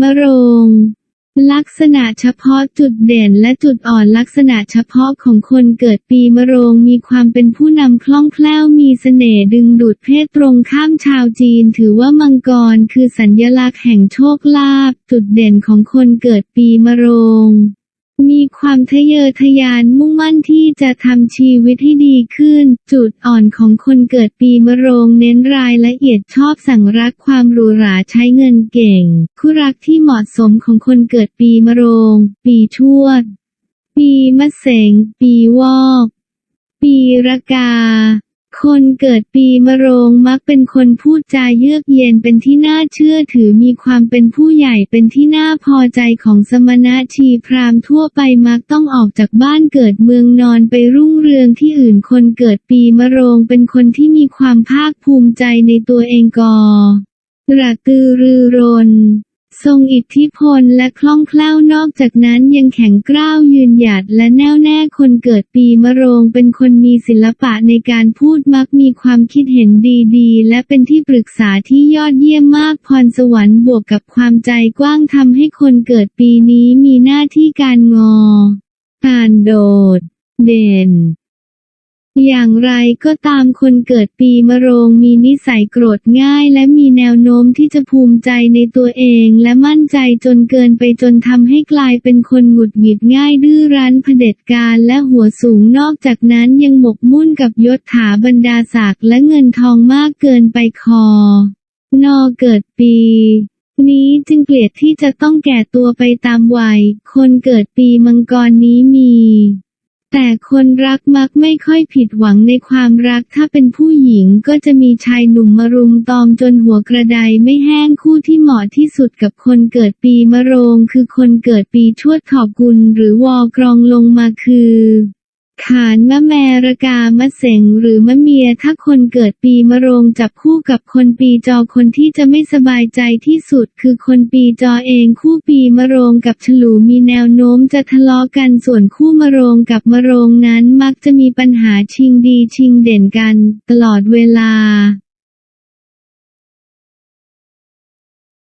มะโรง ลักษณะเฉพาะจุดเด่นและจุดอ่อนลักษณะเฉพาะของคนเกิดปีมะโรงมีความเป็นผู้นำคล่องแคล่วมีเสน่ห์ดึงดูดเพศตรงข้ามชาวจีน ถือว่ามังกรคือสัญลักษณ์แห่งโชคลาภจุดเด่นของคนเกิดปีมะโรงมีความทะเยอทะยานมุ่งมั่นที่ จะทำชีวิตให้ดีขึ้น จุดอ่อนของคนเกิดปีมะโรงเน้นรายละเอียดชอบสั่งรักความหรูหราใช้เงินเก่ง คู่รักที่เหมาะสมของคนเกิดปีมะโรง ปีชวด ปีมะเสง ปีวอก ปีระกา คนเกิดปีมะโรงมักเป็นคนพูดจาเยือกเย็นเป็นที่น่าเชื่อถือมีความเป็นผู้ใหญ่เป็นที่น่าพอใจของสมณะชีพราหมณ์ทั่วไปมักต้องออกจากบ้านเกิดเมืองนอนไปรุ่งเรืองที่อื่นคนเกิดปีมะโรงเป็นคนที่มีความภาคภูมิใจในตัวเองกอระตือรือร้น ทรงอิทธิพลและคล่องแคล่วนอกจากนั้นยังแข็งกร้าวยืนหยัดและแน่วแน่คนเกิดปีมะโรงเป็นคนมีศิลปะในการพูดมักมีความคิดเห็นดีๆ และเป็นที่ปรึกษาที่ยอดเยี่ยมมากพรสวรรค์บวกกับความใจกว้างทำให้คนเกิดปีนี้มีหน้าที่การงอ การโดด เด่นอย่างไรก็ตามคนเกิดปีมะโรงมีนิสัยโกรธง่ายและมีแนวโน้ม ที่จะภูมิใจในตัวเองและมั่นใจจนเกินไปจนทำให้กลายเป็นคนหงุดหงิดง่ายดื้อรั้นเผด็จการและหัวสูงนอกจากนั้นยังหมกมุ่นกับยศถาบรรดาศักดิ์และเงินทองมากเกินไปคอ นอเกิดปีนี้จึงเกลียดที่จะต้องแก่ตัวไปตามวัย คนเกิดปีมังกรนี้มี แต่คนรักมักไม่ค่อยผิดหวังในความรักถ้าเป็นผู้หญิงก็จะมีชายหนุ่มมารุมตอมจนหัวกระไดไม่แห้งคู่ที่เหมาะที่สุดกับคนเกิดปีมะโรงคือคนเกิดปีชวดขอบกุลหรือวอกรองลงมาคือ ขานมะแมระกามะเสงหรือมะเมียถ้าคนเกิดปีมะโรงจับคู่กับคนปีจอคนที่จะไม่สบายใจที่สุด คือคนปีจอเองคู่ปีมะโรงกับฉลูมีแนวโน้มจะทะเลาะกันส่วนคู่มะโรงกับมะโรงนั้นมักจะมีปัญหาชิงดีชิงเด่นกัน ตลอดเวลา